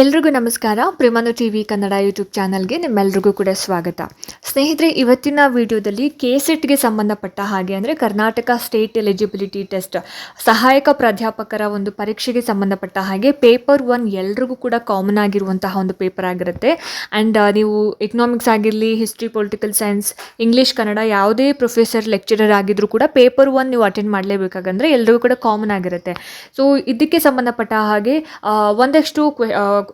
ಎಲ್ರಿಗೂ ನಮಸ್ಕಾರ. ಪ್ರಿಮನು ಟಿ ವಿ ಕನ್ನಡ ಯೂಟ್ಯೂಬ್ ಚಾನಲ್ಗೆ ನಿಮ್ಮೆಲ್ರಿಗೂ ಕೂಡ ಸ್ವಾಗತ. ಸ್ನೇಹಿತರೆ, ಇವತ್ತಿನ ವಿಡಿಯೋದಲ್ಲಿ ಕೆ ಸೆಟ್ಗೆ ಸಂಬಂಧಪಟ್ಟ ಹಾಗೆ ಅಂದರೆ ಕರ್ನಾಟಕ ಸ್ಟೇಟ್ ಎಲಿಜಿಬಿಲಿಟಿ ಟೆಸ್ಟ್ ಸಹಾಯಕ ಪ್ರಾಧ್ಯಾಪಕರ ಒಂದು ಪರೀಕ್ಷೆಗೆ ಸಂಬಂಧಪಟ್ಟ ಹಾಗೆ ಪೇಪರ್ ಒನ್ ಎಲ್ರಿಗೂ ಕೂಡ ಕಾಮನ್ ಆಗಿರುವಂತಹ ಒಂದು ಪೇಪರ್ ಆಗಿರುತ್ತೆ. ಆ್ಯಂಡ್ ನೀವು ಎಕನಾಮಿಕ್ಸ್ ಆಗಿರಲಿ, history, political science, English, Kannada ಯಾವುದೇ ಪ್ರೊಫೆಸರ್, ಲೆಕ್ಚರರ್ ಆಗಿದ್ರೂ ಕೂಡ ಪೇಪರ್ ಒನ್ ನೀವು ಅಟೆಂಡ್ ಮಾಡಲೇಬೇಕಾಗಂದ್ರೆ ಎಲ್ರಿಗೂ ಕೂಡ ಕಾಮನ್ ಆಗಿರುತ್ತೆ. ಸೊ, ಇದಕ್ಕೆ ಸಂಬಂಧಪಟ್ಟ ಹಾಗೆ ಒಂದಷ್ಟು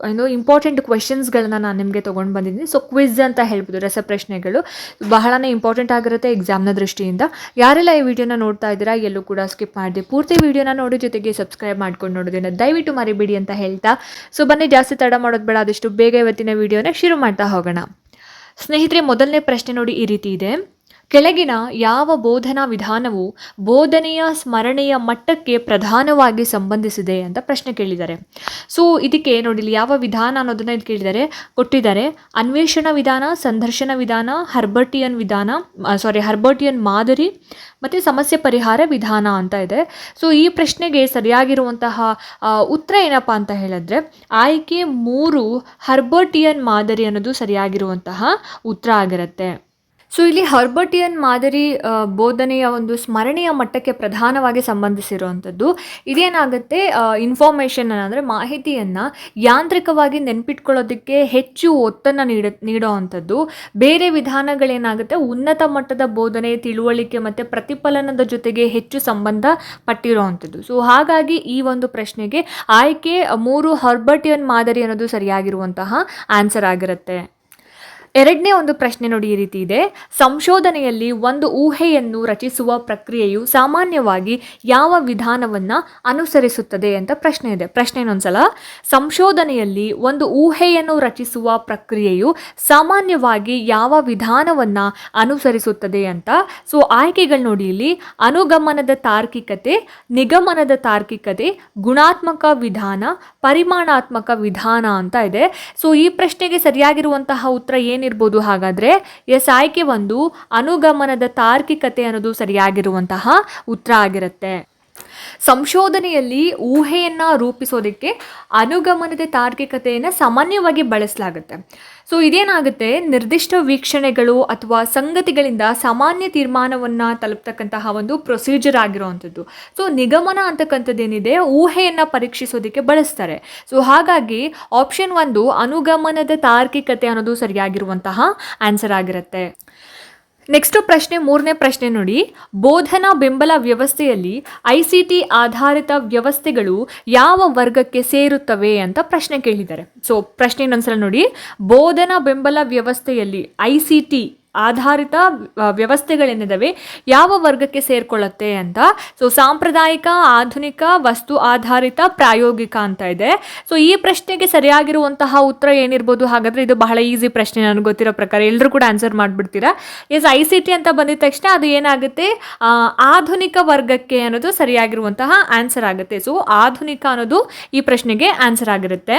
ಏನು ಇಂಪಾರ್ಟೆಂಟ್ ಕ್ವೆಶನ್ಸ್ಗಳನ್ನ ನಾನು ನಿಮಗೆ ತೊಗೊಂಡು ಬಂದಿದ್ದೀನಿ. ಸೊ ಕ್ವಿಜ್ ಅಂತ ಹೇಳ್ಬೋದು ರಸಪ್ರಶ್ನೆಗಳು ಬಹಳನೇ ಇಂಪಾರ್ಟೆಂಟ್ ಆಗಿರುತ್ತೆ ಎಕ್ಸಾಮ್ನ ದೃಷ್ಟಿಯಿಂದ. ಯಾರೆಲ್ಲ ಈ ವಿಡಿಯೋನ ನೋಡ್ತಾ ಇದ್ದೀರಾ, ಎಲ್ಲೂ ಕೂಡ ಸ್ಕಿಪ್ ಮಾಡಿದೆ. ಪೂರ್ತಿ ವಿಡಿಯೋನ ನೋಡಿ ಜೊತೆಗೆ ಸಬ್ಸ್ಕ್ರೈಬ್ ಮಾಡ್ಕೊಂಡು ನೋಡೋದನ್ನ ದಯವಿಟ್ಟು ಮರಿಬೇಡಿ ಅಂತ ಹೇಳ್ತಾ. ಸೊ ಬನ್ನಿ, ಜಾಸ್ತಿ ತಡ ಮಾಡೋದು ಬೇಡ, ಆದಷ್ಟು ಬೇಗ ಇವತ್ತಿನ ವಿಡಿಯೋನ ಶುರು ಮಾಡ್ತಾ ಹೋಗೋಣ. ಸ್ನೇಹಿತರೆ, ಮೊದಲನೇ ಪ್ರಶ್ನೆ ನೋಡಿ ಈ ರೀತಿ ಇದೆ. ಕೆಳಗಿನ ಯಾವ ಬೋಧನಾ ವಿಧಾನವು ಬೋಧನೆಯ ಸ್ಮರಣೆಯ ಮಟ್ಟಕ್ಕೆ ಪ್ರಧಾನವಾಗಿ ಸಂಬಂಧಿಸಿದೆ ಅಂತ ಪ್ರಶ್ನೆ ಕೇಳಿದ್ದಾರೆ. ಸೊ ಇದಕ್ಕೆ ನೋಡಿ ಯಾವ ವಿಧಾನ ಅನ್ನೋದನ್ನ ಇದು ಕೇಳಿದ್ದಾರೆ. ಕೊಟ್ಟಿದ್ದಾರೆ, ಅನ್ವೇಷಣ ವಿಧಾನ, ಸಂದರ್ಶನ ವಿಧಾನ, ಹರ್ಬರ್ಟಿಯನ್ ವಿಧಾನ ಸಾರಿ ಹರ್ಬರ್ಟಿಯನ್ ಮಾದರಿ ಮತ್ತು ಸಮಸ್ಯೆ ಪರಿಹಾರ ವಿಧಾನ ಅಂತ ಇದೆ. ಸೊ ಈ ಪ್ರಶ್ನೆಗೆ ಸರಿಯಾಗಿರುವಂತಹ ಉತ್ತರ ಏನಪ್ಪ ಅಂತ ಹೇಳಿದ್ರೆ, ಆಯ್ಕೆ ಮೂರು ಹರ್ಬರ್ಟಿಯನ್ ಮಾದರಿ ಅನ್ನೋದು ಸರಿಯಾಗಿರುವಂತಹ ಉತ್ತರ ಆಗಿರುತ್ತೆ. ಸೊ ಇಲ್ಲಿ ಹರ್ಬರ್ಟಿಯನ್ ಮಾದರಿ ಬೋಧನೆಯ ಒಂದು ಸ್ಮರಣೆಯ ಮಟ್ಟಕ್ಕೆ ಪ್ರಧಾನವಾಗಿ ಸಂಬಂಧಿಸಿರುವಂಥದ್ದು. ಇದೇನಾಗುತ್ತೆ ಇನ್ಫಾರ್ಮೇಷನ್ ಅಂದರೆ ಮಾಹಿತಿಯನ್ನು ಯಾಂತ್ರಿಕವಾಗಿ ನೆನ್ಪಿಟ್ಕೊಳ್ಳೋದಕ್ಕೆ ಹೆಚ್ಚು ಒತ್ತನ್ನು ನೀಡ ನೀಡೋ ಅಂಥದ್ದು ಬೇರೆ ವಿಧಾನಗಳೇನಾಗುತ್ತೆ, ಉನ್ನತ ಮಟ್ಟದ ಬೋಧನೆ, ತಿಳುವಳಿಕೆ ಮತ್ತು ಪ್ರತಿಫಲನದ ಜೊತೆಗೆ ಹೆಚ್ಚು ಸಂಬಂಧ ಪಟ್ಟಿರುವಂಥದ್ದು. ಸೊ ಹಾಗಾಗಿ ಈ ಒಂದು ಪ್ರಶ್ನೆಗೆ ಆಯ್ಕೆ ಮೂರು ಹರ್ಬರ್ಟಿಯನ್ ಮಾದರಿ ಅನ್ನೋದು ಸರಿಯಾಗಿರುವಂತಹ ಆನ್ಸರ್ ಆಗಿರುತ್ತೆ. ಎರಡನೇ ಒಂದು ಪ್ರಶ್ನೆ ನೋಡಿ ಈ ರೀತಿ ಇದೆ. ಸಂಶೋಧನೆಯಲ್ಲಿ ಒಂದು ಊಹೆಯನ್ನು ರಚಿಸುವ ಪ್ರಕ್ರಿಯೆಯು ಸಾಮಾನ್ಯವಾಗಿ ಯಾವ ವಿಧಾನವನ್ನು ಅನುಸರಿಸುತ್ತದೆ ಅಂತ ಪ್ರಶ್ನೆ ಇದೆ. ಪ್ರಶ್ನೆ ಇನ್ನೊಂದ್ಸಲ. ಸಂಶೋಧನೆಯಲ್ಲಿ ಒಂದು ಊಹೆಯನ್ನು ರಚಿಸುವ ಪ್ರಕ್ರಿಯೆಯು ಸಾಮಾನ್ಯವಾಗಿ ಯಾವ ವಿಧಾನವನ್ನು ಅನುಸರಿಸುತ್ತದೆ ಅಂತ. ಸೊ, ಆಯ್ಕೆಗಳು ನೋಡಿ ಇಲ್ಲಿ. ಅನುಗಮನದ ತಾರ್ಕಿಕತೆ, ನಿಗಮನದ ತಾರ್ಕಿಕತೆ, ಗುಣಾತ್ಮಕ ವಿಧಾನ, ಪರಿಮಾಣಾತ್ಮಕ ವಿಧಾನ ಅಂತ ಇದೆ. ಸೊ, ಈ ಪ್ರಶ್ನೆಗೆ ಸರಿಯಾಗಿರುವಂತಹ ಉತ್ತರ ಏನಿರ್ಬೋದು ಹಾಗಾದ್ರೆ ಎಸ್ ಆಯ್ಕೆ ಒಂದು ಅನುಗಮನದ ತಾರ್ಕಿಕತೆ ಅನ್ನೋದು ಸರಿಯಾಗಿರುವಂತಹ ಉತ್ತರ ಆಗಿರುತ್ತೆ. ಸಂಶೋಧನೆಯಲ್ಲಿ ಊಹೆಯನ್ನು ರೂಪಿಸೋದಕ್ಕೆ ಅನುಗಮನದ ತಾರ್ಕಿಕತೆಯನ್ನು ಸಾಮಾನ್ಯವಾಗಿ ಬಳಸಲಾಗುತ್ತೆ. ಸೊ ಇದೇನಾಗುತ್ತೆ? ನಿರ್ದಿಷ್ಟ ವೀಕ್ಷಣೆಗಳು ಅಥವಾ ಸಂಗತಿಗಳಿಂದ ಸಾಮಾನ್ಯ ತೀರ್ಮಾನವನ್ನು ತಲುಪ್ತಕ್ಕಂತಹ ಒಂದು ಪ್ರೊಸೀಜರ್ ಆಗಿರುವಂಥದ್ದು. ಸೊ ನಿಗಮನ ಅಂತಕ್ಕಂಥದ್ದೇನಿದೆ? ಊಹೆಯನ್ನು ಪರೀಕ್ಷಿಸೋದಕ್ಕೆ ಬಳಸ್ತಾರೆ. ಸೊ ಹಾಗಾಗಿ ಆಪ್ಷನ್ ಒಂದು ಅನುಗಮನದ ತಾರ್ಕಿಕತೆ ಅನ್ನೋದು ಸರಿಯಾಗಿರುವಂತಹ ಆನ್ಸರ್ ಆಗಿರುತ್ತೆ. ನೆಕ್ಸ್ಟ್ ಪ್ರಶ್ನೆ, ಮೂರನೇ ಪ್ರಶ್ನೆ ನೋಡಿ. ಬೋಧನಾ ಬೆಂಬಲ ವ್ಯವಸ್ಥೆಯಲ್ಲಿ ಐ ಸಿ ಟಿ ಆಧಾರಿತ ವ್ಯವಸ್ಥೆಗಳು ಯಾವ ವರ್ಗಕ್ಕೆ ಸೇರುತ್ತವೆ ಅಂತ ಪ್ರಶ್ನೆ ಕೇಳಿದ್ದಾರೆ. ಸೊ ಪ್ರಶ್ನೆ ಇನ್ನೊಂದ್ಸಲ ನೋಡಿ. ಬೋಧನಾ ಬೆಂಬಲ ವ್ಯವಸ್ಥೆಯಲ್ಲಿ ಐ ಸಿ ಟಿ ಆಧಾರಿತ ವ್ಯವಸ್ಥೆಗಳೇನಿದ್ದಾವೆ ಯಾವ ವರ್ಗಕ್ಕೆ ಸೇರ್ಕೊಳ್ಳುತ್ತೆ ಅಂತ. ಸೊ ಸಾಂಪ್ರದಾಯಿಕ, ಆಧುನಿಕ, ವಸ್ತು ಆಧಾರಿತ, ಪ್ರಾಯೋಗಿಕ ಅಂತ ಇದೆ. ಸೊ ಈ ಪ್ರಶ್ನೆಗೆ ಸರಿಯಾಗಿರುವಂತಹ ಉತ್ತರ ಏನಿರ್ಬೋದು? ಹಾಗಾದ್ರೆ ಇದು ಬಹಳ ಈಸಿ ಪ್ರಶ್ನೆ, ನನಗೆ ಗೊತ್ತಿರೋ ಪ್ರಕಾರ. ಎಲ್ಲರೂ ಕೂಡ ಆನ್ಸರ್ ಮಾಡಿಬಿಡ್ತೀರಾ? ಎಸ್ ಐ ಸಿ ಟಿ ಅಂತ ಬಂದಿದ ತಕ್ಷಣ ಅದು ಏನಾಗುತ್ತೆ? ಆಧುನಿಕ ವರ್ಗಕ್ಕೆ ಅನ್ನೋದು ಸರಿಯಾಗಿರುವಂತಹ ಆನ್ಸರ್ ಆಗುತ್ತೆ. ಸೊ ಆಧುನಿಕ ಅನ್ನೋದು ಈ ಪ್ರಶ್ನೆಗೆ ಆನ್ಸರ್ ಆಗಿರುತ್ತೆ.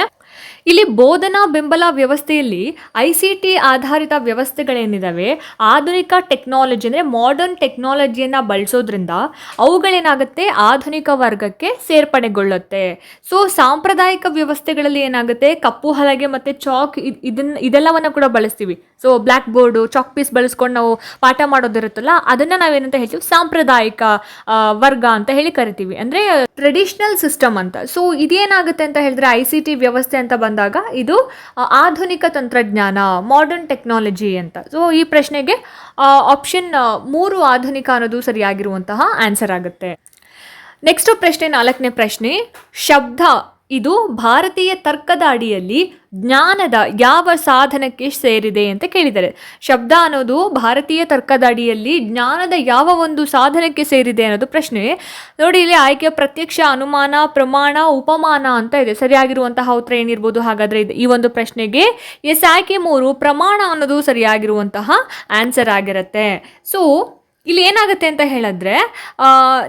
ಇಲ್ಲಿ ಬೋಧನಾ ಬೆಂಬಲ ವ್ಯವಸ್ಥೆಯಲ್ಲಿ ಐ ಸಿ ಟಿ ಆಧಾರಿತ ವ್ಯವಸ್ಥೆಗಳೇನಿದ್ದಾವೆ ಆಧುನಿಕ ಟೆಕ್ನಾಲಜಿ ಅಂದರೆ ಮಾಡರ್ನ್ ಟೆಕ್ನಾಲಜಿಯನ್ನು ಬಳಸೋದ್ರಿಂದ ಅವುಗಳೇನಾಗುತ್ತೆ? ಆಧುನಿಕ ವರ್ಗಕ್ಕೆ ಸೇರ್ಪಡೆಗೊಳ್ಳುತ್ತೆ. ಸೊ ಸಾಂಪ್ರದಾಯಿಕ ವ್ಯವಸ್ಥೆಗಳಲ್ಲಿ ಏನಾಗುತ್ತೆ? ಕಪ್ಪು ಹಲಗೆ ಮತ್ತು ಚಾಕ್ ಇದನ್ನ ಇದೆಲ್ಲವನ್ನು ಕೂಡ ಬಳಸ್ತೀವಿ. So black board chalk piece ಬಳಸ್ಕೊಂಡು ನಾವು ಪಾಠ ಮಾಡೋದಿರುತ್ತಲ್ಲ, ಅದನ್ನು ನಾವೇನಂತ ಹೇಳ್ತೀವಿ? ಸಾಂಪ್ರದಾಯಿಕ ವರ್ಗ ಅಂತ ಹೇಳಿ ಕರಿತೀವಿ. ಅಂದರೆ ಟ್ರೆಡಿಷನಲ್ ಸಿಸ್ಟಮ್ ಅಂತ. ಸೊ ಇದೇನಾಗುತ್ತೆ ಅಂತ ಹೇಳಿದ್ರೆ ಐ ಸಿ ಟಿ ವ್ಯವಸ್ಥೆ ಅಂತ ಬಂದಾಗ ಇದು ಆಧುನಿಕ ತಂತ್ರಜ್ಞಾನ ಮಾಡರ್ನ್ ಟೆಕ್ನಾಲಜಿ ಅಂತ. ಸೊ ಈ ಪ್ರಶ್ನೆಗೆ ಆಪ್ಷನ್ ಮೂರು ಆಧುನಿಕ ಅನ್ನೋದು ಸರಿಯಾಗಿರುವಂತಹ ಆನ್ಸರ್ ಆಗುತ್ತೆ. ನೆಕ್ಸ್ಟ್ ಪ್ರಶ್ನೆ, ನಾಲ್ಕನೇ ಪ್ರಶ್ನೆ, ಶಬ್ದ ಇದು ಭಾರತೀಯ ತರ್ಕದ ಅಡಿಯಲ್ಲಿ ಜ್ಞಾನದ ಯಾವ ಸಾಧನಕ್ಕೆ ಸೇರಿದೆ ಅಂತ ಕೇಳಿದ್ದಾರೆ. ಶಬ್ದ ಅನ್ನೋದು ಭಾರತೀಯ ತರ್ಕದ ಅಡಿಯಲ್ಲಿ ಜ್ಞಾನದ ಯಾವ ಒಂದು ಸಾಧನಕ್ಕೆ ಸೇರಿದೆ ಅನ್ನೋದು ಪ್ರಶ್ನೆ. ನೋಡಿ, ಇಲ್ಲಿ ಆಯ್ಕೆ, ಪ್ರತ್ಯಕ್ಷ, ಅನುಮಾನ, ಪ್ರಮಾಣ, ಉಪಮಾನ ಅಂತ ಇದೆ. ಸರಿಯಾಗಿರುವಂತಹ ಉತ್ತರ ಏನಿರ್ಬೋದು? ಹಾಗಾದರೆ ಈ ಒಂದು ಪ್ರಶ್ನೆಗೆ ಎಸ್ ಆಯ್ಕೆ ಮೂರು, ಪ್ರಮಾಣ ಅನ್ನೋದು ಸರಿಯಾಗಿರುವಂತಹ ಆನ್ಸರ್ ಆಗಿರುತ್ತೆ. ಸೊ ಇಲ್ಲಿ ಏನಾಗುತ್ತೆ ಅಂತ ಹೇಳಿದ್ರೆ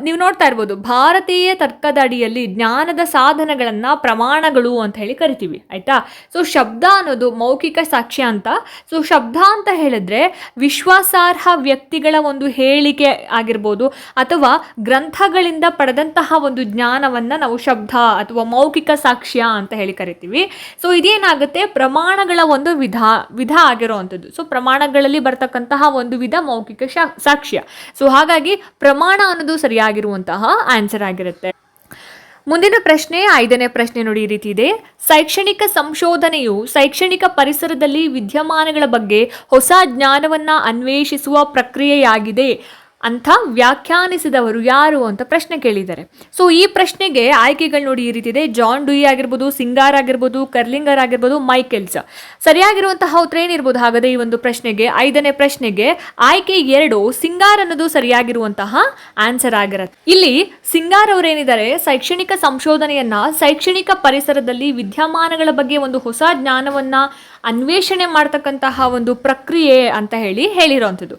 ನೀವು ನೋಡ್ತಾ ಇರ್ಬೋದು, ಭಾರತೀಯ ತರ್ಕದ ಅಡಿಯಲ್ಲಿ ಜ್ಞಾನದ ಸಾಧನಗಳನ್ನು ಪ್ರಮಾಣಗಳು ಅಂತ ಹೇಳಿ ಕರಿತೀವಿ, ಆಯಿತಾ? ಸೊ ಶಬ್ದ ಅನ್ನೋದು ಮೌಖಿಕ ಸಾಕ್ಷ್ಯ ಅಂತ. ಸೊ ಶಬ್ದ ಅಂತ ಹೇಳಿದ್ರೆ ವಿಶ್ವಾಸಾರ್ಹ ವ್ಯಕ್ತಿಗಳ ಒಂದು ಹೇಳಿಕೆ ಆಗಿರ್ಬೋದು, ಅಥವಾ ಗ್ರಂಥಗಳಿಂದ ಪಡೆದಂತಹ ಒಂದು ಜ್ಞಾನವನ್ನು ನಾವು ಶಬ್ದ ಅಥವಾ ಮೌಖಿಕ ಸಾಕ್ಷ್ಯ ಅಂತ ಹೇಳಿ ಕರಿತೀವಿ. ಸೊ ಇದೇನಾಗುತ್ತೆ? ಪ್ರಮಾಣಗಳ ಒಂದು ವಿಧ ವಿಧ ಆಗಿರುವಂಥದ್ದು. ಸೊ ಪ್ರಮಾಣಗಳಲ್ಲಿ ಬರ್ತಕ್ಕಂತಹ ಒಂದು ವಿಧ ಮೌಖಿಕ ಸಾಕ್ಷ್ಯ. ಸೊ ಹಾಗಾಗಿ ಪ್ರಮಾಣ ಅನ್ನೋದು ಸರಿಯಾಗಿರುವಂತಹ ಆನ್ಸರ್ ಆಗಿರುತ್ತೆ. ಮುಂದಿನ ಪ್ರಶ್ನೆ, ಐದನೇ ಪ್ರಶ್ನೆ ನೋಡಿ ರೀತಿ ಇದೆ. ಶೈಕ್ಷಣಿಕ ಸಂಶೋಧನೆಯು ಶೈಕ್ಷಣಿಕ ಪರಿಸರದಲ್ಲಿ ವಿದ್ಯಮಾನಗಳ ಬಗ್ಗೆ ಹೊಸ ಜ್ಞಾನವನ್ನ ಅನ್ವೇಷಿಸುವ ಪ್ರಕ್ರಿಯೆಯಾಗಿದೆ. ಅಂತ ವ್ಯಾಖ್ಯಾನಿಸಿದವರು ಯಾರು ಅಂತ ಪ್ರಶ್ನೆ ಕೇಳಿದ್ದಾರೆ. ಸೊ ಈ ಪ್ರಶ್ನೆಗೆ ಆಯ್ಕೆಗಳು ನೋಡಿ ಈ ರೀತಿ ಇದೆ ಜಾನ್ ಡುಯಿ ಆಗಿರ್ಬೋದು ಸಿಂಗಾರ್ ಆಗಿರ್ಬೋದು ಕರ್ಲಿಂಗರ್ ಆಗಿರ್ಬೋದು ಮೈಕೆಲ್ಸ್ ಸರಿಯಾಗಿರುವಂತಹ ಉತ್ತರ ಏನಿರ್ಬೋದು ಹಾಗಾದ್ರೆ ಈ ಒಂದು ಪ್ರಶ್ನೆಗೆ, ಐದನೇ ಪ್ರಶ್ನೆಗೆ ಆಯ್ಕೆ ಎರಡು ಸಿಂಗಾರ್ ಅನ್ನೋದು ಸರಿಯಾಗಿರುವಂತಹ ಆನ್ಸರ್ ಆಗಿರತ್ತೆ. ಇಲ್ಲಿ ಸಿಂಗಾರ್ ಅವರೇನಿದ್ದಾರೆ ಶೈಕ್ಷಣಿಕ ಸಂಶೋಧನೆಯನ್ನ, ಶೈಕ್ಷಣಿಕ ಪರಿಸರದಲ್ಲಿ ವಿದ್ಯಮಾನಗಳ ಬಗ್ಗೆ ಒಂದು ಹೊಸ ಜ್ಞಾನವನ್ನ ಅನ್ವೇಷಣೆ ಮಾಡ್ತಕ್ಕಂತಹ ಒಂದು ಪ್ರಕ್ರಿಯೆ ಅಂತ ಹೇಳಿ ಹೇಳಿರುವಂಥದ್ದು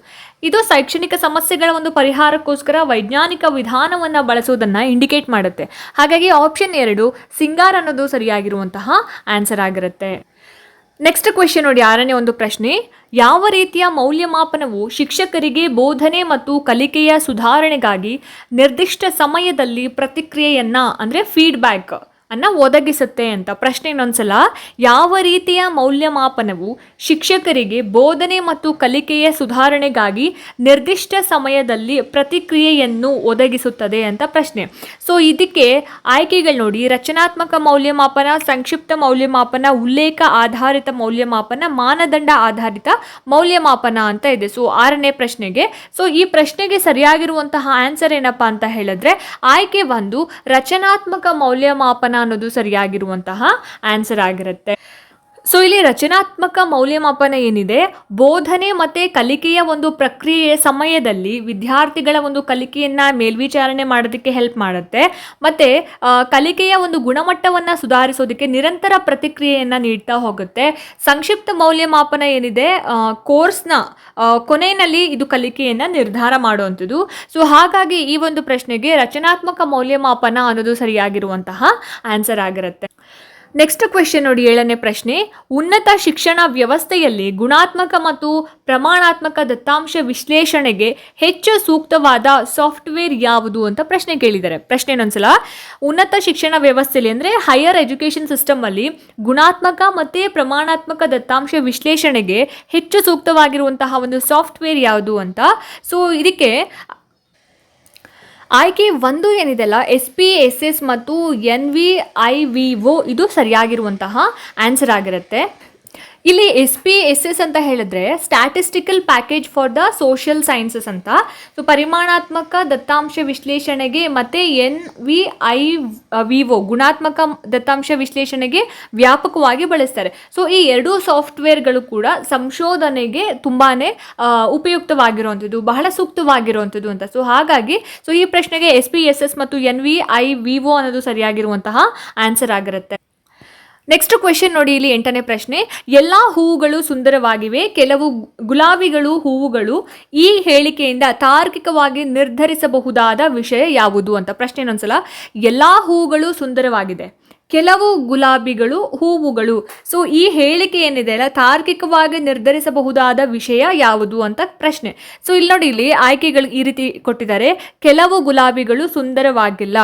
ಇದು ಶೈಕ್ಷಣಿಕ ಸಮಸ್ಯೆಗಳ ಒಂದು ಪರಿಹಾರಕ್ಕೋಸ್ಕರ ವೈಜ್ಞಾನಿಕ ವಿಧಾನವನ್ನು ಬಳಸುವುದನ್ನು ಇಂಡಿಕೇಟ್ ಮಾಡುತ್ತೆ. ಹಾಗಾಗಿ ಆಪ್ಷನ್ ಎರಡು, ಸಿಂಗಾರ್ ಅನ್ನೋದು ಸರಿಯಾಗಿರುವಂತಹ ಆನ್ಸರ್ ಆಗಿರುತ್ತೆ. ನೆಕ್ಸ್ಟ್ ಕ್ವೆಶನ್ ನೋಡಿ, ಆರನೇ ಒಂದು ಪ್ರಶ್ನೆ. ಯಾವ ರೀತಿಯ ಮೌಲ್ಯಮಾಪನವು ಶಿಕ್ಷಕರಿಗೆ ಬೋಧನೆ ಮತ್ತು ಕಲಿಕೆಯ ಸುಧಾರಣೆಗಾಗಿ ನಿರ್ದಿಷ್ಟ ಸಮಯದಲ್ಲಿ ಪ್ರತಿಕ್ರಿಯೆಯನ್ನು, ಅಂದರೆ ಫೀಡ್ಬ್ಯಾಕ್ ಅನ್ನ ಒದಗಿಸುತ್ತೆ ಅಂತ. ಪ್ರಶ್ನೆ ಇನ್ನೊಂದ್ಸಲ, ಯಾವ ರೀತಿಯ ಮೌಲ್ಯಮಾಪನವು ಶಿಕ್ಷಕರಿಗೆ ಬೋಧನೆ ಮತ್ತು ಕಲಿಕೆಯ ಸುಧಾರಣೆಗಾಗಿ ನಿರ್ದಿಷ್ಟ ಸಮಯದಲ್ಲಿ ಪ್ರತಿಕ್ರಿಯೆಯನ್ನು ಒದಗಿಸುತ್ತದೆ ಅಂತ ಪ್ರಶ್ನೆ. ಸೊ ಇದಕ್ಕೆ ಆಯ್ಕೆಗಳು ನೋಡಿ. ರಚನಾತ್ಮಕ ಮೌಲ್ಯಮಾಪನ, ಸಂಕ್ಷಿಪ್ತ ಮೌಲ್ಯಮಾಪನ, ಉಲ್ಲೇಖ ಆಧಾರಿತ ಮೌಲ್ಯಮಾಪನ, ಮಾನದಂಡ ಆಧಾರಿತ ಮೌಲ್ಯಮಾಪನ ಅಂತ ಇದೆ. ಸೊ ಆರನೇ ಪ್ರಶ್ನೆಗೆ. ಸೊ ಈ ಪ್ರಶ್ನೆಗೆ ಸರಿಯಾಗಿರುವಂತಹ ಆನ್ಸರ್ ಏನಪ್ಪಾ ಅಂತ ಹೇಳಿದ್ರೆ, ಆಯ್ಕೆ ಒಂದು, ರಚನಾತ್ಮಕ ಮೌಲ್ಯಮಾಪನ ಅನ್ನೋದು ಸರಿಯಾಗಿರುವಂತಹ ಆನ್ಸರ್ ಆಗಿರುತ್ತೆ. ಸೊ ಇಲ್ಲಿ ರಚನಾತ್ಮಕ ಮೌಲ್ಯಮಾಪನ ಏನಿದೆ? ಬೋಧನೆ ಮತ್ತು ಕಲಿಕೆಯ ಒಂದು ಪ್ರಕ್ರಿಯೆ ಸಮಯದಲ್ಲಿ ವಿದ್ಯಾರ್ಥಿಗಳ ಒಂದು ಕಲಿಕೆಯನ್ನು ಮೇಲ್ವಿಚಾರಣೆ ಮಾಡೋದಕ್ಕೆ ಹೆಲ್ಪ್ ಮಾಡುತ್ತೆ. ಮತ್ತು ಕಲಿಕೆಯ ಒಂದು ಗುಣಮಟ್ಟವನ್ನು ಸುಧಾರಿಸೋದಕ್ಕೆ ನಿರಂತರ ಪ್ರತಿಕ್ರಿಯೆಯನ್ನು ನೀಡ್ತಾ ಹೋಗುತ್ತೆ. ಸಂಕ್ಷಿಪ್ತ ಮೌಲ್ಯಮಾಪನ ಏನಿದೆ? ಕೋರ್ಸ್ನ ಕೊನೆಯಲ್ಲಿ ಇದು ಕಲಿಕೆಯನ್ನು ನಿರ್ಧಾರ ಮಾಡುವಂಥದ್ದು. ಸೊ ಹಾಗಾಗಿ ಈ ಒಂದು ಪ್ರಶ್ನೆಗೆ ರಚನಾತ್ಮಕ ಮೌಲ್ಯಮಾಪನ ಅನ್ನೋದು ಸರಿಯಾಗಿರುವಂತಹ ಆನ್ಸರ್ ಆಗಿರುತ್ತೆ. ನೆಕ್ಸ್ಟ್ ಕ್ವೆಶನ್ ನೋಡಿ ಏಳನೇ ಪ್ರಶ್ನೆ. ಉನ್ನತ ಶಿಕ್ಷಣ ವ್ಯವಸ್ಥೆಯಲ್ಲಿ ಗುಣಾತ್ಮಕ ಮತ್ತು ಪ್ರಮಾಣಾತ್ಮಕ ದತ್ತಾಂಶ ವಿಶ್ಲೇಷಣೆಗೆ ಹೆಚ್ಚು ಸೂಕ್ತವಾದ ಸಾಫ್ಟ್ವೇರ್ ಯಾವುದು ಅಂತ ಪ್ರಶ್ನೆ ಕೇಳಿದ್ದಾರೆ. ಪ್ರಶ್ನೆ ಇನ್ನೊಂದ್ಸಲ. ಉನ್ನತ ಶಿಕ್ಷಣ ವ್ಯವಸ್ಥೆಯಲ್ಲಿ ಅಂದರೆ ಹೈಯರ್ ಎಜುಕೇಷನ್ ಸಿಸ್ಟಮಲ್ಲಿ ಗುಣಾತ್ಮಕ ಮತ್ತು ಪ್ರಮಾಣಾತ್ಮಕ ದತ್ತಾಂಶ ವಿಶ್ಲೇಷಣೆಗೆ ಹೆಚ್ಚು ಸೂಕ್ತವಾಗಿರುವಂತಹ ಒಂದು ಸಾಫ್ಟ್ವೇರ್ ಯಾವುದು ಅಂತ. ಸೊ ಇದಕ್ಕೆ ಆಯ್ಕೆ ಒಂದು ಏನಿದೆಲ್ಲ ಎಸ್ ಪಿ ಎಸ್ ಎಸ್ ಮತ್ತು N V I V O ಇದು ಸರಿಯಾಗಿರುವಂತಹ ಆನ್ಸರ್ ಆಗಿರುತ್ತೆ. ಇಲ್ಲಿ ಎಸ್ ಪಿ ಎಸ್ ಎಸ್ ಅಂತ ಹೇಳಿದ್ರೆ statistical package for the social sciences ಅಂತ. ಸೊ ಪರಿಮಾಣಾತ್ಮಕ ದತ್ತಾಂಶ ವಿಶ್ಲೇಷಣೆಗೆ ಮತ್ತು N V I V O ಗುಣಾತ್ಮಕ ದತ್ತಾಂಶ ವಿಶ್ಲೇಷಣೆಗೆ ವ್ಯಾಪಕವಾಗಿ ಬಳಸ್ತಾರೆ. ಸೊ ಈ ಎರಡೂ ಸಾಫ್ಟ್ವೇರ್ಗಳು ಕೂಡ ಸಂಶೋಧನೆಗೆ ತುಂಬಾ ಉಪಯುಕ್ತವಾಗಿರುವಂಥದ್ದು, ಬಹಳ ಸೂಕ್ತವಾಗಿರುವಂಥದ್ದು ಅಂತ. ಸೊ ಹಾಗಾಗಿ ಸೊ ಈ ಪ್ರಶ್ನೆಗೆ ಎಸ್ ಪಿ ಎಸ್ ಎಸ್ ಮತ್ತು N V I V O ಅನ್ನೋದು ಸರಿಯಾಗಿರುವಂತಹ ಆನ್ಸರ್ ಆಗಿರುತ್ತೆ. ನೆಕ್ಸ್ಟ್ ಕ್ವೆಶನ್ ನೋಡಿ ಇಲ್ಲಿ ಎಂಟನೇ ಪ್ರಶ್ನೆ. ಎಲ್ಲ ಹೂವುಗಳು ಸುಂದರವಾಗಿವೆ, ಕೆಲವು ಗುಲಾಬಿಗಳು ಹೂವುಗಳು ಈ ಹೇಳಿಕೆಯಿಂದ ತಾರ್ಕಿಕವಾಗಿ ನಿರ್ಧರಿಸಬಹುದಾದ ವಿಷಯ ಯಾವುದು ಅಂತ ಪ್ರಶ್ನೆ ಇನ್ನೊಂದ್ಸಲ ಎಲ್ಲ ಹೂವುಗಳು ಸುಂದರವಾಗಿದೆ. ಕೆಲವು ಗುಲಾಬಿಗಳು, ಹೂವುಗಳು. ಸೊ ಈ ಹೇಳಿಕೆ ಏನಿದೆ ಅಲ್ಲ, ತಾರ್ಕಿಕವಾಗಿ ನಿರ್ಧರಿಸಬಹುದಾದ ವಿಷಯ ಯಾವುದು ಅಂತ ಪ್ರಶ್ನೆ. ಸೊ ಇಲ್ಲಿ ನೋಡಿ, ಇಲ್ಲಿ ಆಯ್ಕೆಗಳು ಈ ರೀತಿ ಕೊಟ್ಟಿದ್ದಾರೆ. ಕೆಲವು ಗುಲಾಬಿಗಳು ಸುಂದರವಾಗಿಲ್ಲ.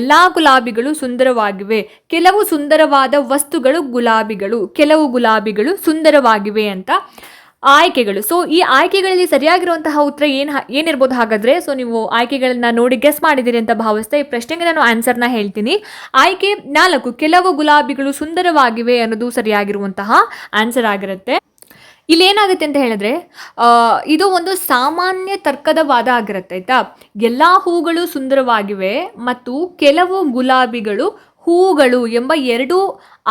ಎಲ್ಲ ಗುಲಾಬಿಗಳು ಸುಂದರವಾಗಿವೆ. ಕೆಲವು ಸುಂದರವಾದ ವಸ್ತುಗಳು ಗುಲಾಬಿಗಳು. ಕೆಲವು ಗುಲಾಬಿಗಳು ಸುಂದರವಾಗಿವೆ ಅಂತ ಆಯ್ಕೆಗಳು. ಸೊ ಈ ಆಯ್ಕೆಗಳಲ್ಲಿ ಸರಿಯಾಗಿರುವಂತಹ ಉತ್ತರ ಏನು ಏನಿರ್ಬೋದು ಹಾಗಾದ್ರೆ? ಸೊ ನೀವು ಆಯ್ಕೆಗಳನ್ನ ನೋಡಿ ಗೆಸ್ ಮಾಡಿದ್ದೀರಿ ಅಂತ ಭಾವಿಸ್ತಾ ಈ ಪ್ರಶ್ನೆಗೆ ನಾನು ಆನ್ಸರ್ನ ಹೇಳ್ತೀನಿ. ಆಯ್ಕೆ ನಾಲ್ಕು, ಕೆಲವು ಗುಲಾಬಿಗಳು ಸುಂದರವಾಗಿವೆ ಅನ್ನೋದು ಸರಿಯಾಗಿರುವಂತಹ ಆನ್ಸರ್ ಆಗಿರುತ್ತೆ. ಇಲ್ಲಿ ಏನಾಗುತ್ತೆ ಅಂತ ಹೇಳಿದ್ರೆ ಇದು ಒಂದು ಸಾಮಾನ್ಯ ತರ್ಕದ ವಾದ ಆಗಿರುತ್ತೆ, ಆಯ್ತಾ? ಎಲ್ಲ ಹೂಗಳು ಸುಂದರವಾಗಿವೆ ಮತ್ತು ಕೆಲವು ಗುಲಾಬಿಗಳು ಹೂಗಳು ಎಂಬ ಎರಡು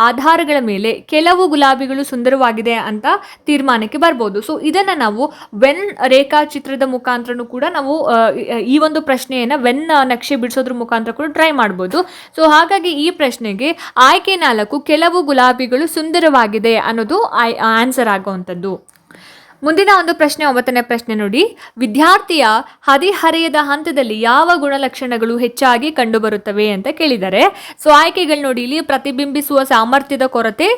ಆಧಾರಗಳ ಮೇಲೆ ಕೆಲವು ಗುಲಾಬಿಗಳು ಸುಂದರವಾಗಿದೆ ಅಂತ ತೀರ್ಮಾನಕ್ಕೆ ಬರ್ಬೋದು. ಸೊ ಇದನ್ನು ನಾವು ವೆನ್ ರೇಖಾಚಿತ್ರದ ಮುಖಾಂತರನೂ ಕೂಡ ನಾವು ಈ ಒಂದು ಪ್ರಶ್ನೆಯನ್ನು ವೆನ್ ನಕ್ಷೆ ಬಿಡಿಸೋದ್ರ ಮುಖಾಂತರ ಕೂಡ ಟ್ರೈ ಮಾಡ್ಬೋದು. ಸೊ ಹಾಗಾಗಿ ಈ ಪ್ರಶ್ನೆಗೆ ಆಯ್ಕೆ ನಾಲ್ಕು ಕೆಲವು ಗುಲಾಬಿಗಳು ಸುಂದರವಾಗಿದೆ ಅನ್ನೋದು ಆನ್ಸರ್ ಆಗುವಂಥದ್ದು. ಮುಂದಿನ ಒಂದು ಪ್ರಶ್ನೆ, ಒಂಬತ್ತನೇ ಪ್ರಶ್ನೆ ನೋಡಿ. ವಿದ್ಯಾರ್ಥಿಯ ಹದಿಹರೆಯದ ಹಂತದಲ್ಲಿ ಯಾವ ಗುಣಲಕ್ಷಣಗಳು ಹೆಚ್ಚಾಗಿ ಕಂಡುಬರುತ್ತವೆ ಅಂತ ಕೇಳಿದ್ದಾರೆ ಸೊ ಆಯ್ಕೆಗಳು ನೋಡಿ. ಇಲ್ಲಿ ಪ್ರತಿಬಿಂಬಿಸುವ ಸಾಮರ್ಥ್ಯದ ಕೊರತೆ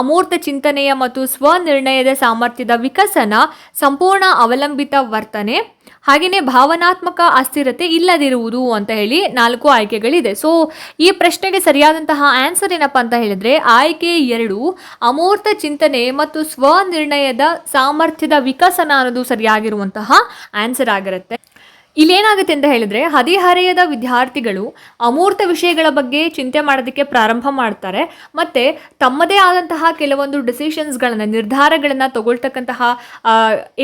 ಅಮೂರ್ತ ಚಿಂತನೆಯ ಮತ್ತು ಸ್ವನಿರ್ಣಯದ ಸಾಮರ್ಥ್ಯದ ವಿಕಸನ, ಸಂಪೂರ್ಣ ಅವಲಂಬಿತ ವರ್ತನೆ ಹಾಗೆಯೇ ಭಾವನಾತ್ಮಕ ಅಸ್ಥಿರತೆ ಇಲ್ಲದಿರುವುದು ಅಂತ ಹೇಳಿ ನಾಲ್ಕು ಆಯ್ಕೆಗಳಿದೆ. ಸೊ ಈ ಪ್ರಶ್ನೆಗೆ ಸರಿಯಾದಂತಹ ಆನ್ಸರ್ ಏನಪ್ಪ ಅಂತ ಹೇಳಿದ್ರೆ, ಆಯ್ಕೆ ಎರಡು, ಅಮೂರ್ತ ಚಿಂತನೆ ಮತ್ತು ಸ್ವನಿರ್ಣಯದ ಸಾಮರ್ಥ್ಯದ ವಿಕಸನ ಅನ್ನೋದು ಸರಿಯಾಗಿರುವಂತಹ ಆನ್ಸರ್ ಆಗಿರುತ್ತೆ. ಇಲ್ಲೇನಾಗುತ್ತೆ ಅಂತ ಹೇಳಿದ್ರೆ ಹದಿಹರೆಯದ ವಿದ್ಯಾರ್ಥಿಗಳು ಅಮೂರ್ತ ವಿಷಯಗಳ ಬಗ್ಗೆ ಚಿಂತೆ ಮಾಡೋದಕ್ಕೆ ಪ್ರಾರಂಭ ಮಾಡ್ತಾರೆ. ಮತ್ತೆ ತಮ್ಮದೇ ಆದಂತಹ ಕೆಲವೊಂದು ಡಿಸಿಷನ್ಸ್ಗಳನ್ನು, ನಿರ್ಧಾರಗಳನ್ನು ತಗೊಳ್ತಕ್ಕಂತಹ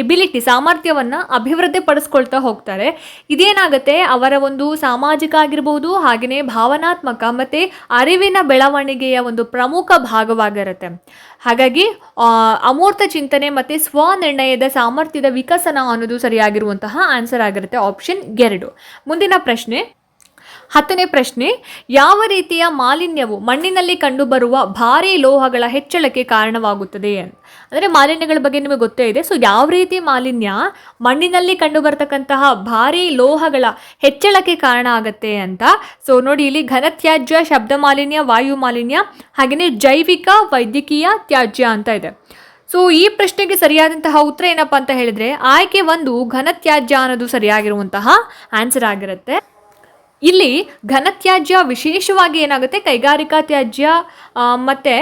ಎಬಿಲಿಟಿ ಸಾಮರ್ಥ್ಯವನ್ನು ಅಭಿವೃದ್ಧಿ ಪಡಿಸ್ಕೊಳ್ತಾ ಹೋಗ್ತಾರೆ. ಇದೇನಾಗುತ್ತೆ? ಅವರ ಒಂದು ಸಾಮಾಜಿಕ ಆಗಿರಬಹುದು ಹಾಗೆಯೇ ಭಾವನಾತ್ಮಕ ಮತ್ತು ಅರಿವಿನ ಬೆಳವಣಿಗೆಯ ಒಂದು ಪ್ರಮುಖ ಭಾಗವಾಗಿರುತ್ತೆ. ಹಾಗಾಗಿ ಅಮೂರ್ತ ಚಿಂತನೆ ಮತ್ತು ಸ್ವನಿರ್ಣಯದ ಸಾಮರ್ಥ್ಯದ ವಿಕಸನ ಅನ್ನೋದು ಸರಿಯಾಗಿರುವಂತಹ ಆನ್ಸರ್ ಆಗಿರುತ್ತೆ ಆಪ್ಷನ್ ಎರಡು. ಮುಂದಿನ ಪ್ರಶ್ನೆ. ಹತ್ತನೇ ಪ್ರಶ್ನೆ, ಯಾವ ರೀತಿಯ ಮಾಲಿನ್ಯವು ಮಣ್ಣಿನಲ್ಲಿ ಕಂಡುಬರುವ ಭಾರಿ ಲೋಹಗಳ ಹೆಚ್ಚಳಕ್ಕೆ ಕಾರಣವಾಗುತ್ತದೆ? ಅಂದರೆ ಮಾಲಿನ್ಯಗಳ ಬಗ್ಗೆ ನಿಮಗೆ ಗೊತ್ತೇ ಇದೆ. ಸೊ ಯಾವ ರೀತಿ ಮಾಲಿನ್ಯ ಮಣ್ಣಿನಲ್ಲಿ ಕಂಡುಬರ್ತಕ್ಕಂತಹ ಭಾರಿ ಲೋಹಗಳ ಹೆಚ್ಚಳಕ್ಕೆ ಕಾರಣ ಆಗುತ್ತೆ ಅಂತ? ಸೊ ನೋಡಿ, ಇಲ್ಲಿ ಘನತ್ಯಾಜ್ಯ, ಶಬ್ದ ಮಾಲಿನ್ಯ, ವಾಯು ಮಾಲಿನ್ಯ ಹಾಗೆಯೇ ಜೈವಿಕ, ವೈದ್ಯಕೀಯ ತ್ಯಾಜ್ಯ ಅಂತ ಇದೆ. ಸೊ ಈ ಪ್ರಶ್ನೆಗೆ ಸರಿಯಾದಂತಹ ಉತ್ತರ ಏನಪ್ಪ ಅಂತ ಹೇಳಿದ್ರೆ, ಆಯ್ಕೆ ಒಂದು ಘನತ್ಯಾಜ್ಯ ಅನ್ನೋದು ಸರಿಯಾಗಿರುವಂತಹ ಆನ್ಸರ್ ಆಗಿರುತ್ತೆ. ಇಲ್ಲಿ ಘನತ್ಯಾಜ್ಯ ವಿಶೇಷವಾಗಿ ಏನಾಗುತ್ತೆ? ಕೈಗಾರಿಕಾ ತ್ಯಾಜ್ಯ ಮತ್ತು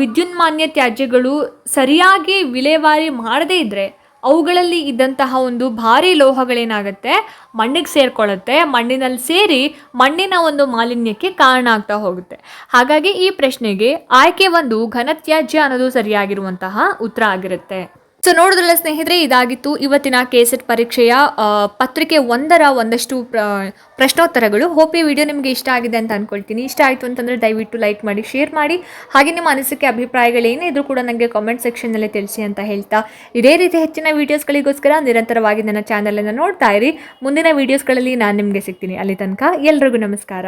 ವಿದ್ಯುನ್ಮಾನ್ಯ ತ್ಯಾಜ್ಯಗಳು ಸರಿಯಾಗಿ ವಿಲೇವಾರಿ ಮಾಡದೇ ಇದ್ದರೆ ಅವುಗಳಲ್ಲಿ ಇದ್ದಂತಹ ಒಂದು ಭಾರಿ ಲೋಹಗಳೇನಾಗುತ್ತೆ? ಮಣ್ಣಿಗೆ ಸೇರ್ಕೊಳ್ಳುತ್ತೆ. ಮಣ್ಣಿನಲ್ಲಿ ಸೇರಿ ಮಣ್ಣಿನ ಒಂದು ಮಾಲಿನ್ಯಕ್ಕೆ ಕಾರಣ ಆಗ್ತಾ ಹೋಗುತ್ತೆ. ಹಾಗಾಗಿ ಈ ಪ್ರಶ್ನೆಗೆ ಆಯ್ಕೆ ಒಂದು ಘನತ್ಯಾಜ್ಯ ಅನ್ನೋದು ಸರಿಯಾಗಿರುವಂತಹ ಉತ್ತರ ಆಗಿರುತ್ತೆ. ಸೊ ನೋಡಿದ್ರಲ್ಲ ಸ್ನೇಹಿತರೆ, ಇದಾಗಿತ್ತು ಇವತ್ತಿನ ಕೆಸೆಟ್ ಪರೀಕ್ಷೆಯ ಪತ್ರಿಕೆ ಒಂದರ ಒಂದಷ್ಟು ಪ್ರ- ಪ್ರಶ್ನೋತ್ತರಗಳು. ಹೋಪ್ ಈ ವಿಡಿಯೋ ನಿಮಗೆ ಇಷ್ಟ ಆಗಿದೆ ಅಂತ ಅನ್ಕೊಳ್ತೀನಿ. ಇಷ್ಟ ಆಯಿತು ಅಂತಂದರೆ ದಯವಿಟ್ಟು ಲೈಕ್ ಮಾಡಿ ಶೇರ್ ಮಾಡಿ. ಹಾಗೆ ನಿಮ್ಮ ಅನಿಸಿಕೆ ಅಭಿಪ್ರಾಯಗಳೇನೇ ಇದ್ರೂ ಕೂಡ ನನಗೆ ಕಾಮೆಂಟ್ ಸೆಕ್ಷನ್ನಲ್ಲಿ ತಿಳಿಸಿ ಅಂತ ಹೇಳ್ತಾ ಇದೇ ರೀತಿ ಹೆಚ್ಚಿನ ವೀಡಿಯೋಸ್ಗಳಿಗೋಸ್ಕರ ನಿರಂತರವಾಗಿ ನನ್ನ ಚಾನಲನ್ನು ನೋಡ್ತಾ ಇರಿ. ಮುಂದಿನ ವೀಡಿಯೋಸ್ಗಳಲ್ಲಿ ನಾನು ನಿಮಗೆ ಸಿಗ್ತೀನಿ. ಅಲ್ಲಿ ತನಕ ಎಲ್ರಿಗೂ ನಮಸ್ಕಾರ.